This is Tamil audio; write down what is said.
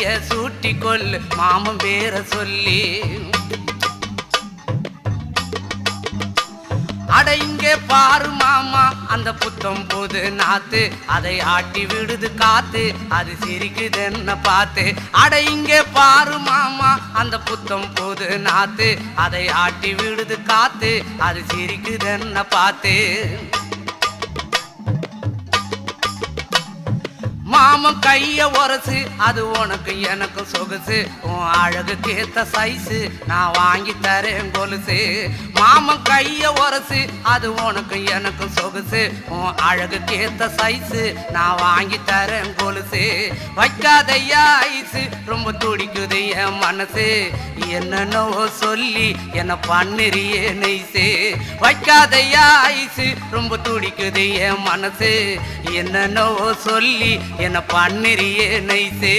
கைய சூட்டி கொள்ளு மாமன் பேர சொல்லி. அட இங்கே பாரு மாமா அந்த புத்தம் போது நாத்து அதை ஆட்டி விடுது காத்து அது சிரிக்குது என்ன பார்த்து அட இங்கே பாரு மாமா அந்த புத்தம் போது நாத்து அதை ஆட்டி விடுது காத்து அது சிரிக்குது என்ன பார்த்து மாமன் கைய உரசு அது உனக்கு எனக்கு சொகுசு. உன் அழகுக்கு ஏத்த சைஸு நான் வாங்கி தரேன் கொலுசு. மாமன் கைய உரசு அது உனக்கு எனக்கு சொகுசு. உன் அழகுக்கு ஏத்த சைஸு நான் வாங்கி தரேன் கொலுசு. வைக்காதையா ஐஸு ரொம்ப துடிக்குது என் மனசு. என்னென்னவோ சொல்லி என்ன பண்ணுறியே நெய்ஸு வைக்காதையா ஐஸு ரொம்ப துடிக்குது என் மனசு. என்னென்னவோ சொல்லி என்ன பண்ணுறியே நைசு